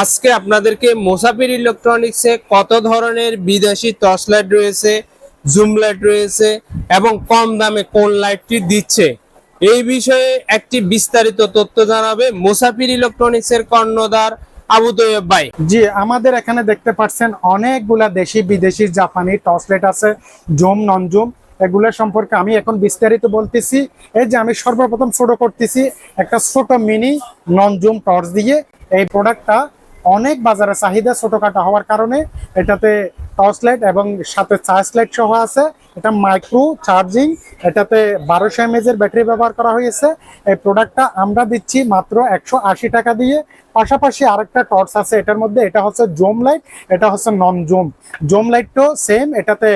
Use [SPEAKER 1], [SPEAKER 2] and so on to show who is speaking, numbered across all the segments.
[SPEAKER 1] আজকে আপনাদেরকে মোসাফির ইলেকট্রনিক্সে কত ধরনের বিদেশি টর্চ লাইট রয়েছে, জুম লাইট রয়েছে এবং কম দামে কোন লাইটটি দিচ্ছে? এই বিষয়ে একটি বিস্তারিত তথ্য জানাবে মোসাফির ইলেকট্রনিক্স এর কর্ণধার আবু তৈয়ব ভাই।
[SPEAKER 2] জি, আমাদের এখানে দেখতে পাচ্ছেন অনেকগুলা দেশি বিদেশি জাপানি টর্চলেট আছে, জুম নন জুম এগুলো সম্পর্কে আমি এখন বিস্তারিত বলতেছি। এই যে আমি সর্বপ্রথম ছোট করতেছি একটা ছোট মিনি নন জুম টর্চ দিয়ে এই প্রোডাক্টটা অনেক বাজারে চাহিদা ছোটখাটো হওয়ার কারণে এটাতে টর্চ লাইট এবং সাথে চার্জ লাইট সহ আছে। এটা মাইক্রো চার্জিং, এটাতে বারোশো এমএজ এর ব্যাটারি ব্যবহার করা হয়েছে। এই প্রোডাক্টটা আমরা দিচ্ছি মাত্র একশো আশি টাকা দিয়ে। পাশাপাশি আরেকটা টর্চ আছে এটার মধ্যে, এটা হচ্ছে জোম লাইট, এটা হচ্ছে নন জোম জোম লাইটটাও সেম, এটাতে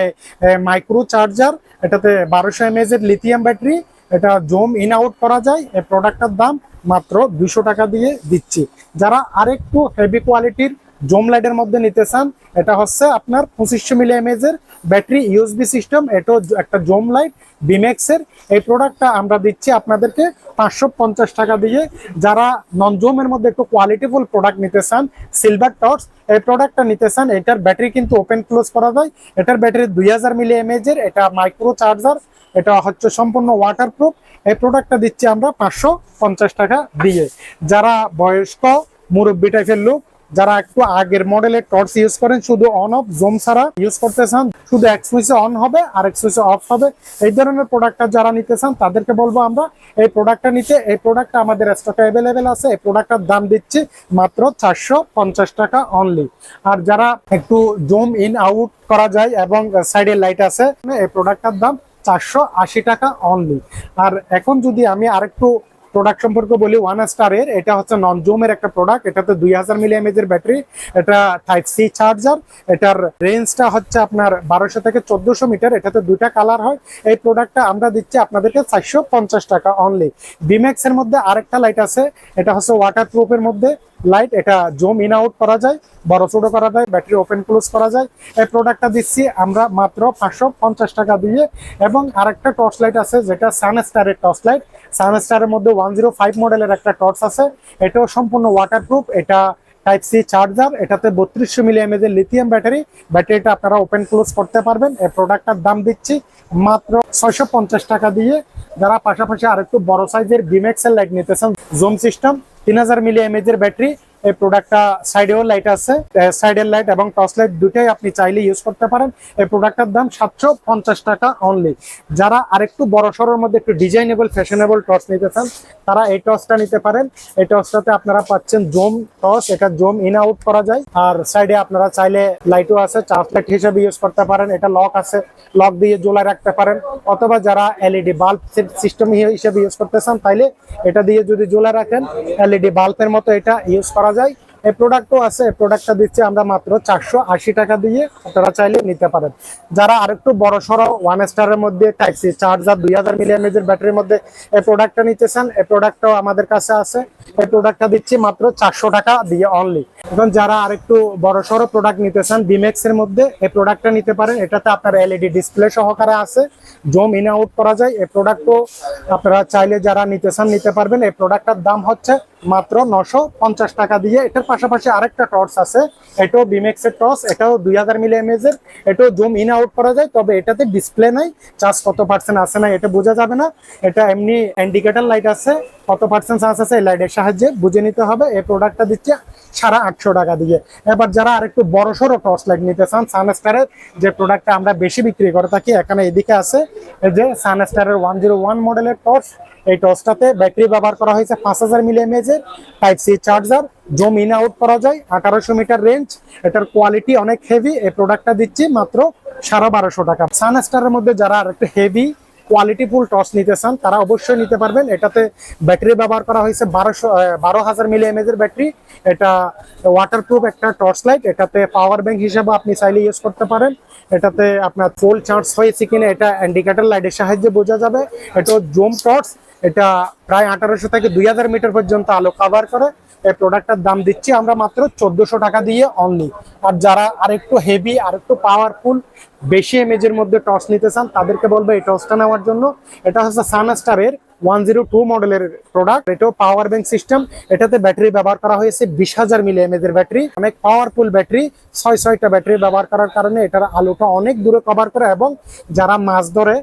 [SPEAKER 2] মাইক্রো চার্জার, এটাতে বারোশো এমএজ এর লিথিয়াম ব্যাটারি, এটা জোম ইন আউট করা যায়। এই প্রোডাক্টটার দাম মাত্র দুশো টাকা দিয়ে দিচ্ছি। যারা আরেকটু হেভি কোয়ালিটির জোম লাইটের মধ্যে নিতে চান, এটা হচ্ছে আপনার পঁচিশশো মিলি এমএজ এর ব্যাটারি, ইউএসবি সিস্টেম এটাও একটা জোম লাইট বিমেক্স এর এই প্রোডাক্টটা আমরা দিচ্ছি আপনাদেরকে পাঁচশো পঞ্চাশ টাকা দিয়ে। যারা নন জোমের মধ্যে একটু কোয়ালিটিফুল প্রোডাক্ট নিতে চান সিলভার টর্চ এই প্রোডাক্টটা নিতে চান, এটার ব্যাটারি কিন্তু ওপেন ক্লোজ করা যায়। এটার ব্যাটারি দুই হাজার মিলি এমএজ এর এটা মাইক্রো চার্জার এটা হচ্ছে সম্পূর্ণ ওয়াটারপ্রুফ এই প্রোডাক্টটা দিচ্ছি আমরা পাঁচশো পঞ্চাশ টাকা দিয়ে। যারা বয়স্ক, মুরব্বী টাইপের লোক যারা একটু আগের মডেলের টর্চ ইউজ করেন, শুধু অন অফ জোম ছাড়া ইউজ করতে চান, শুধু এক সুইচে অন হবে আর এক সুইচে অফ হবে। এই ধরনের প্রোডাক্টটা যারা নিতে চান, তাদেরকে বলব আমরা, এই প্রোডাক্টটা নিতে, এই প্রোডাক্টটা আমাদের স্টকে অ্যাভেলেবেল আছে, এই প্রোডাক্টটার দাম দিচ্ছি মাত্র চারশো পঞ্চাশ টাকা অনলি আর যারা একটু জুম ইন আউট করা যায় এবং সাইডে লাইট আছে, এই প্রোডাক্টটার দাম চারশো আশি টাকা অনলি আর এখন যদি আমি আরেকটু প্রোডাক্ট সম্পর্কে বলি ওয়ান স্টারের এটা হচ্ছে নন জুমের একটা প্রোডাক্ট এটাতে দুই হাজার মিলি এর ব্যাটারি এটা টাইপ সি চার্জার এটার রেঞ্জটা হচ্ছে আপনার বারোশো থেকে চোদ্দশো মিটার, এটাতে দুইটা কালার হয়। এই প্রোডাক্টটা আমরা দিচ্ছি আপনাদেরকে চারশো পঞ্চাশ টাকা অনলি বিম্যাক্স এর মধ্যে আরেকটা লাইট আছে, এটা হচ্ছে ওয়াটার প্রুফের মধ্যে লাইট এটা জুম ইন আউট করা যায়, বড় ছোট করা যায় ব্যাটারি ওপেন ক্লোজ করা যায়। এই প্রোডাক্টটা দিচ্ছি আমরা মাত্র পাঁচশো পঞ্চাশ টাকা দিয়ে। এবং আরেকটা টর্চ লাইট আছে, যেটা সানস্টারের টর্চ লাইট সানস্টারের মধ্যে ওয়ান জিরো ফাইভ মডেলের একটা টর্চ আছে। এটাও সম্পূর্ণ ওয়াটারপ্রুফ এটা টাইপ সি চার্জার এটাতে বত্রিশশো মিলি এমএজ এর লিথিয়াম ব্যাটারি ব্যাটারিটা আপনারা ওপেন ক্লোজ করতে পারবেন। এই প্রোডাক্টটার দাম দিচ্ছি মাত্র ছয়শো পঞ্চাশ টাকা দিয়ে। যারা পাশাপাশি আরেকটু বড় সাইজের বিমেক্সের লাইট নিতেছেন জোম সিস্টেম তিন হাজার মিলি এমএজ এর ব্যাটারি এই প্রোডাক্টটা সাইডেও লাইট আছে সাইডের লাইট এবং টর্চ লাইট দুটাই আপনি চাইলে ইউজ করতে পারেন। এই প্রোডাক্টটার দাম সাতশো পঞ্চাশ টাকা অনলি যারা আরেকটু বড় সড়োর মধ্যে একটু ডিজাইনেবল ফ্যাশনেবল টর্চ নিতে চান, তারা এই টর্চটা নিতে পারেন। এই টর্চটাতে আপনারা পাচ্ছেন জোম টর্চ এটা জোম ইন আউট করা যায়। আর সাইডে আপনারা চাইলে লাইটও আছে চার্জ লাইট হিসেবে ইউজ করতে পারেন। এটা লক আছে লক দিয়ে ঝোলায় রাখতে পারেন। অথবা যারা এলইডি বাল্ব সিস্টেম হিসেবে ইউজ করতে চান, তাইলে এটা দিয়ে যদি ঝোলা রাখেন এলইডি বাল্বের মতো এটা ইউজ করা যায়। এই প্রোডাক্টও আছে প্রোডাক্টটা দিচ্ছি আমরা মাত্র চারশো আশি টাকা দিয়ে। আপনারা চাইলে নিতে পারেন। যারা আরেকটু বড় সড়ো ওয়ান স্টারের মধ্যে টাইপ সি চার্জার দুই হাজার মিলিয়ামেজের ব্যাটারির মধ্যে এই প্রোডাক্টটা নিতে চান, এই প্রোডাক্টটাও আমাদের কাছে আছে। এই প্রোডাক্টটা দিচ্ছি মাত্র চারশো টাকা দিয়ে অনলি এখন যারা আরেকটু বড় সড়ো প্রোডাক্ট নিতে চান বিমেক্স এর মধ্যে এই প্রোডাক্টটা নিতে পারেন। এটাতে আপনার এলইডি ডিসপ্লে সহকারে আছে। জুম ইন আউট করা যায়। এই প্রোডাক্টও আপনারা চাইলে যারা নিতে চান, নিতে পারবেন। এই প্রোডাক্টটার দাম হচ্ছে মাত্র নশো পঞ্চাশ টাকা দিয়ে। এটার পাশাপাশি আরেকটা টর্চ আছে। এটাও বিমেক্স এর টর্চ এটাও দুই হাজার মিলি এর এটাও জুম ইন আউট করা যায়, তবে এটাতে ডিসপ্লে নাই চার্জ কত পার্সেন্ট আছে না এটা বোঝা যাবে না। এটা এমনি ইন্ডিকেটার লাইট আছে। কত পার্সেন্ট চার্জ আছে এই লাইটের সাহায্যে? বুঝে নিতে হবে। এই প্রোডাক্টটা দিচ্ছে সাড়ে আটশো টাকা দিয়ে। এবার যারা আরেকটু বড় সড়ো টর্চ লাইট নিতে চান সানস্টারের যে প্রোডাক্টটা আমরা বেশি বিক্রি করে থাকি, এখানে এদিকে আছে এই যে সানস্টারের ওয়ান জিরো ওয়ান মডেলের টর্চ এই টর্চটাতে ব্যাটারি ব্যবহার করা হয়েছে পাঁচ হাজার মিলি এমএজ এর type C charger zoom in out করা যায়, আঠারোশো মিটার রেঞ্জ এটার কোয়ালিটি অনেক হেভি এই প্রোডাক্টটা দিচ্ছি মাত্র সাড়ে বারোশো টাকা। সানস্টারের মধ্যে যারা আর একটু হেভি কোয়ালিটিফুল টর্চ নিতে চান, তারা অবশ্যই নিতে পারবেন। এটাতে ব্যাটারি ব্যবহার করা হয়েছে বারোশো বারো হাজার মিলি এমএজ এর ব্যাটারি। এটা ওয়াটারপ্রুফ একটা টর্চ লাইট এটাতে পাওয়ার ব্যাংক হিসেবে আপনি চাইলে ইউজ করতে পারেন। এটাতে আপনার ফুল চার্জ হয়েছে কিনা, এটা ইন্ডিকেটর লাইটের সাহায্যে বোঝা যাবে। এটা জুম টর্চ এটা প্রায় আঠারোশো থেকে দুই হাজার মিটার পর্যন্ত আলো কভার করে। এই প্রোডাক্টটার দাম দিচ্ছি আমরা মাত্র চোদ্দশো টাকা দিয়ে অনলি আর যারা আরেকটু হেভি আরেকটু পাওয়ারফুল বেশি এমএজের মধ্যে টর্চ নিতে চান, তাদেরকে বলব এই টর্চটা নেওয়ার জন্য। এটা হচ্ছে সানস্টারের ওয়ান জিরো টু মডেলের প্রোডাক্ট এটাও পাওয়ার ব্যাংক সিস্টেম এটাতে ব্যাটারি ব্যবহার করা হয়েছে বিশ হাজার মিলি এমএজ এর ব্যাটারি অনেক পাওয়ারফুল ব্যাটারি ছয় ছয়টা ব্যাটারি ব্যবহার করার কারণে এটার আলোটা অনেক দূরে কভার করে এবং যারা মাছ ধরে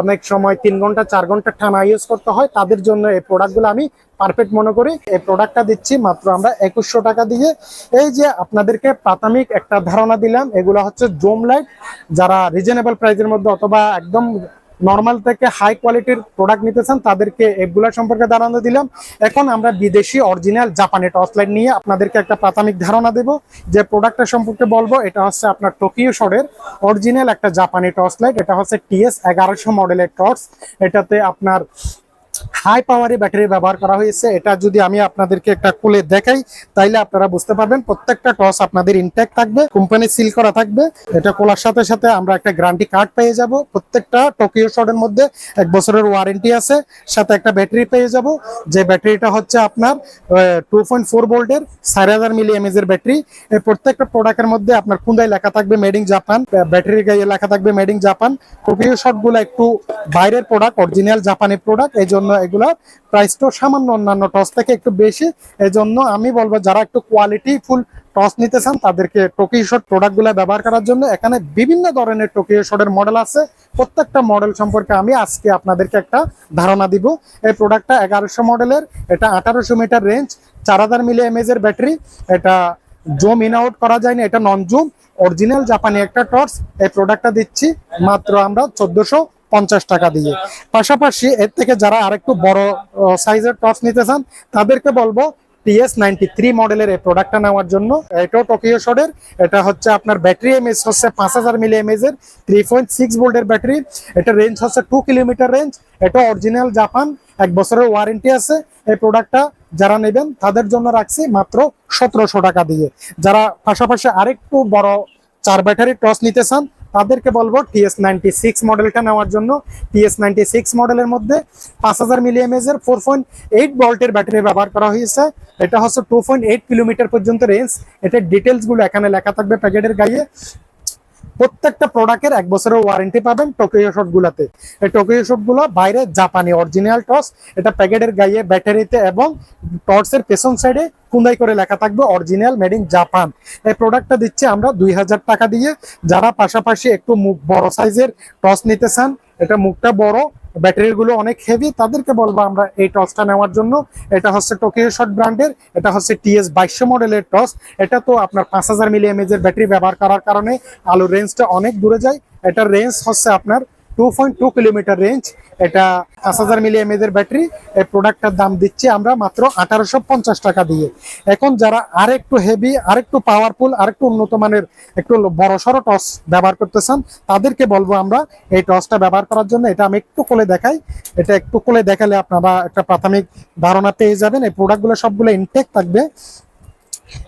[SPEAKER 2] অনেক সময় তিন ঘণ্টা, চার ঘণ্টা টানা ইউজ করতে হয়। তাদের জন্য এই প্রোডাক্টগুলো আমি পারফেক্ট মনে করি। এই প্রোডাক্টটা দিচ্ছি মাত্র আমরা একুশশো টাকা দিয়ে। এই যে আপনাদেরকে প্রাথমিক একটা ধারণা দিলাম, এগুলো হচ্ছে জোম লাইট যারা রিজনেবল প্রাইসের মধ্যে অথবা একদম নর্মাল থেকে হাই কোয়ালিটির প্রোডাক্ট নিতে চান, তাদেরকে এগুলা সম্পর্কে ধারণা দিলাম। এখন আমরা বিদেশি অরিজিনাল জাপানি টর্চ লাইট নিয়ে আপনাদেরকে একটা প্রাথমিক ধারণা দেব। যে প্রোডাক্টটা সম্পর্কে বলব, এটা হচ্ছে আপনার টোকিও শোরের অরিজিনাল একটা জাপানি টর্চ লাইট এটা হচ্ছে টিএস এগারোশো মডেলের টর্চ এটাতে আপনার হাই পাওয়ারি ব্যাটারি ব্যবহার করা হয়েছে। এটা যদি আমি আপনাদেরকে একটা খুলে দেখাই, তাইলে আপনারা বুঝতে পারবেন প্রত্যেকটা টস আপনাদের ইনটেক থাকবে কোম্পানি সিল করা থাকবে। এটা খোলার সাথে সাথে আমরা একটা গ্যারান্টি কার্ড পেয়ে যাব। প্রত্যেকটা টোকিও শটের মধ্যে এক বছরের ওয়ারেন্টি আছে, সাথে একটা ব্যাটারি পেয়ে যাব। যে ব্যাটারিটা হচ্ছে আপনার টু পয়েন্ট ফোর ভোল্টের সাড়ে হাজার মিলি এমএজ এর ব্যাটারি এই প্রত্যেকটা প্রোডাক্টের মধ্যে আপনার কুন্দায় লেখা থাকবে মেড ইন জাপান ব্যাটারির গায়ে লেখা থাকবে মেড ইন জাপান টোকিও শটগুলো একটু বাইরের প্রোডাক্ট অরিজিনাল জাপানি প্রোডাক্ট এই জন্য এগুলা প্রাইসটাও সামান্য অন্যান্য টস থেকে একটু বেশি। এই জন্য আমি বলব, যারা একটু কোয়ালিটি ফুল টস নিতে চান, তাদেরকে টোকিও শট প্রোডাক্টগুলো ব্যবহার করার জন্য এখানে বিভিন্ন ধরনের টোকিও শটের মডেল আছে। প্রত্যেকটা মডেল সম্পর্কে আমি আজকে আপনাদেরকে একটা ধারণা দিব। এই প্রোডাক্টটা এগারোশো মডেলের এটা আঠারোশো মিটার রেঞ্জ চার হাজার মিলি এমএজ এর ব্যাটারি এটা জুম ইন আউট করা যায় না এটা নন জুম অরিজিনাল জাপানি একটা টর্চ এই প্রোডাক্টটা দিচ্ছি, মাত্র আমরা চোদ্দশো পঞ্চাশ টাকা দিয়ে। পাশাপাশি এর থেকে যারা আরেকটু বড় সাইজের টর্চ নিতে চান, তাদেরকে বলব টিএস নাইনটি থ্রি মডেলের এই প্রোডাক্টটা নেওয়ার জন্য। এটাও টোকিও শোডের এটা হচ্ছে আপনার ব্যাটারি এমএস হচ্ছে পাঁচ হাজার মিলি এমএজ এর। থ্রি পয়েন্ট সিক্স ভোল্টের ব্যাটারি এটা রেঞ্জ হচ্ছে টু কিলোমিটার রেঞ্জ এটা অরিজিনাল জাপান এক বছরের ওয়ারেন্টি আছে এই প্রোডাক্টটা যারা নেবেন, তাদের জন্য রাখছি মাত্র সতেরোশো টাকা দিয়ে। যারা পাশাপাশি আরেকটু বড়, চার ব্যাটারি টস নিতে চান তাদেরকে বলব টিএস নাইনটি সিক্স মডেলটা নেওয়ার জন্য। টিএস নাইনটি সিক্স মডেলের মধ্যে পাঁচ হাজার মিলিয়াম এমএজ এর ফোর পয়েন্ট এইট ভোল্টের ব্যাটারি ব্যবহার করা হয়েছে। এটা হচ্ছে টু পয়েন্ট এইট কিলোমিটার পর্যন্ত রেঞ্জ এটার ডিটেলসগুলো এখানে লেখা থাকবে প্যাকেটের গায়ে। প্রত্যেকটা প্রোডাক্টের এক বছরের ওয়ারেন্টি পাবেন টোকিও শট গুলাতে। এই টোকিও শটগুলো বাইরে জাপানি অরিজিনাল টর্চ এটা প্যাকেটের গায়ে, ব্যাটারিতে এবং টর্চের পেছন সাইডে কুন্দাই করে লেখা থাকবে অরিজিনাল মেড ইন জাপান এই প্রোডাক্টটা দিচ্ছে আমরা দুই হাজার টাকা দিয়ে। যারা পাশাপাশি একটু মুখ বড় সাইজের টর্চ নিতে চান, এটা মুখটা বড় ব্যাটারি গুলো অনেক হেভি তাদেরকে বলব আমরা এই টসটা নেওয়ার জন্য। এটা হচ্ছে টোকিও শট ব্র্যান্ডের এটা হচ্ছে টিএস বাইশো মডেলের টস এটা তো আপনার পাঁচ হাজার মিলি এমএজের ব্যাটারি ব্যবহার করার কারণে আলোর রেঞ্জটা অনেক দূরে যায়। এটার রেঞ্জ হচ্ছে আপনার two point two kilometre range এটা পাঁচ হাজার মিলি এমএজ এর ব্যাটারি এই প্রোডাক্টটার দাম দিচ্ছি আমরা মাত্র আঠারোশো পঞ্চাশ টাকা দিয়ে। এখন যারা আরেকটু হেভি আরেকটু পাওয়ারফুল আরেকটু উন্নত মানের, একটু বড় সড়ো টস ব্যবহার করতে চান তাদেরকে বলব আমরা এই টসটা ব্যবহার করার জন্য। এটা আমি একটু কোলে দেখাই। এটা একটু কোলে দেখালে আপনারা একটা প্রাথমিক ধারণা পেয়ে যাবেন। এই প্রোডাক্টগুলো সবগুলো ইনটেক থাকবে।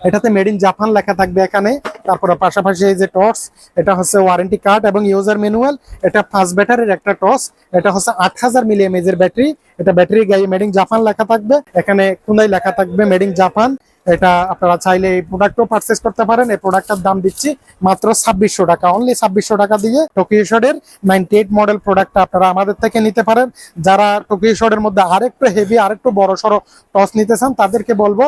[SPEAKER 2] এটাতে মেড ইন জাপান লেখা থাকবে এখানে। তারপরে পাশাপাশি এই যে টর্চ এটা হচ্ছে ওয়ারেন্টি কার্ড এবং ইউজার ম্যানুয়াল এটা ফাস্ট ব্যাটারির একটা টর্চ এটা হচ্ছে আট হাজার মিলি এমএজ এর ব্যাটারি এটা ব্যাটারি গায়ে মেডিং জাপান লেখা থাকবে, এখানে কোনাই লেখা থাকবে মেডিং জাপান এটা আপনারা চাইলে এই প্রোডাক্টও পারচেস করতে পারেন। এই প্রোডাক্টটার দাম দিচ্ছি মাত্র ছাব্বিশশো টাকা। অনলি ছাব্বিশশো টাকা দিয়ে টোকিও শোডের নাইনটি এইট মডেল প্রোডাক্টটা আপনারা আমাদের থেকে নিতে পারেন। যারা টোকিও শোডের মধ্যে আরেকটু হেভি আরেকটু বড় সড়ো টস নিতে চান, তাদেরকে বলব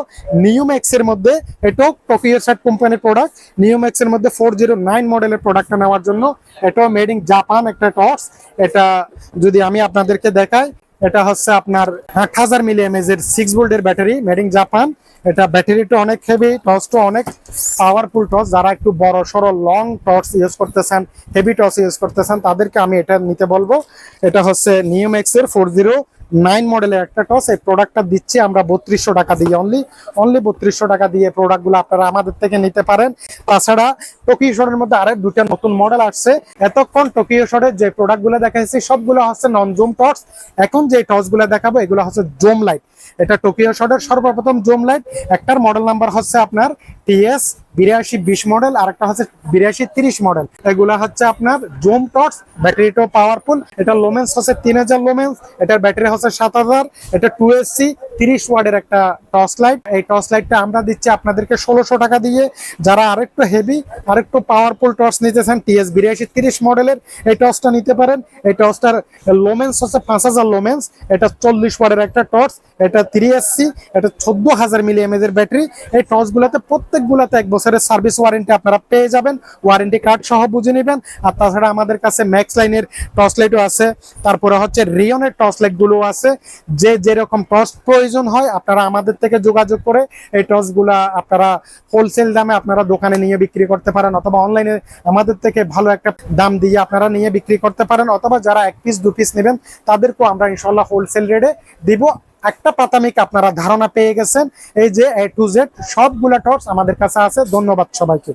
[SPEAKER 2] নিউম্যাক্স এর মধ্যে এটাও টোকিও সেট কোম্পানির প্রোডাক্ট নিউম্যাক্স এর মধ্যে ফোর জিরো নাইন মডেলের প্রোডাক্টটা নেওয়ার জন্য এটাও মেড ইন জাপান একটা টস এটা যদি আমি আপনাদেরকে দেখাই, এটা হচ্ছে আপনার আট হাজার মিলি এমএজ এর সিক্স ভোল্টের ব্যাটারি মেড ইন জাপান এটা ব্যাটারিটা অনেক হেভি টর্চটা অনেক পাওয়ারফুল টর্চ যারা একটু বড় সড়ো লং টর্চ ইউজ করতেছেন হেভি টর্চ ইউজ করতেছেন, তাদেরকে আমি এটা নিতে বলব। এটা হচ্ছে নিউম্যাক্স এর ফোর জিরো নাইন মডেলের একটা টস এই প্রোডাক্টটা দিচ্ছি আমরা বত্রিশশো টাকা দিয়ে অনলি অনলি বত্রিশশো টাকা দিয়ে প্রোডাক্টগুলো আপনারা আমাদের থেকে নিতে পারেন। তাছাড়া টোকিও শোরের মধ্যে আরেক দুটা নতুন মডেল আসছে, এতক্ষণ টোকিও শোরের যে প্রোডাক্টগুলো দেখাচ্ছি সবগুলো হচ্ছে নন জুম টর্চ এখন যে টর্চগুলো দেখাবো, এগুলো হচ্ছে জুম লাইট এটা টোকিও শটের সর্বপ্রথম জুম লাইট। একটার মডেল নাম্বার হচ্ছে আপনার টিএস বিরাশি বিশ মডেল আর একটা হচ্ছে বিরাশি তিরিশ মডেল এগুলা হচ্ছে আপনার জুম টর্চ ব্যাটারিটাও পাওয়ারফুল এটা লোমেন্স হচ্ছে তিন হাজার লোমেন্স এটার ব্যাটারি হচ্ছে সাত হাজার, এটা টু এসসি তিরিশ ওয়ার্ডের একটা টর্চ লাইট। এই টর্চ লাইটটা আমরা দিচ্ছি আপনাদেরকে ষোলোশো টাকা দিয়ে। যারা আরেকটু হেভি আরেকটু পাওয়ারফুল টর্চ নিতেছেন টিএস বিরাশি তিরিশ মডেলের এই টর্চটা নিতে পারেন। এই টর্চটার লোমেন্স হচ্ছে পাঁচ হাজার লোমেন্স এটা চল্লিশ ওয়ার্ডের একটা টর্চ, এটা থ্রি এসসি এটা চোদ্দ হাজার মিলি এমএজ এর ব্যাটারি। এই টর্চগুলোতে প্রত্যেকগুলোতে এক বছরের সার্ভিস ওয়ারেন্টি আপনারা পেয়ে যাবেন। ওয়ারেন্টি কার্ড সহ বুঝে নেবেন। আর তাছাড়া আমাদের কাছে ম্যাক্স লাইনের টর্চ লাইটও আছে। তারপরে হচ্ছে রিয়নের টর্চ লাইটগুলো আছে। যে যেরকম টর্চ প্রয়োজন হয়, আপনারা আমাদের থেকে যোগাযোগ করে এই টর্চগুলা আপনারা হোলসেল দামে আপনারা দোকানে নিয়ে বিক্রি করতে পারেন। অথবা অনলাইনে আমাদের থেকে ভালো একটা দাম দিয়ে আপনারা নিয়ে বিক্রি করতে পারেন। অথবা যারা এক পিস দু পিস নেবেন, তাদেরকেও আমরা ইনশাল্লাহ হোলসেল রেটে দিব। একটা প্রাথমিক আপনারা ধারণা পেয়ে গেছেন। এই যে এ টু জেড সবগুলা টর্চ আমাদের কাছে আছে। ধন্যবাদ সবাইকে।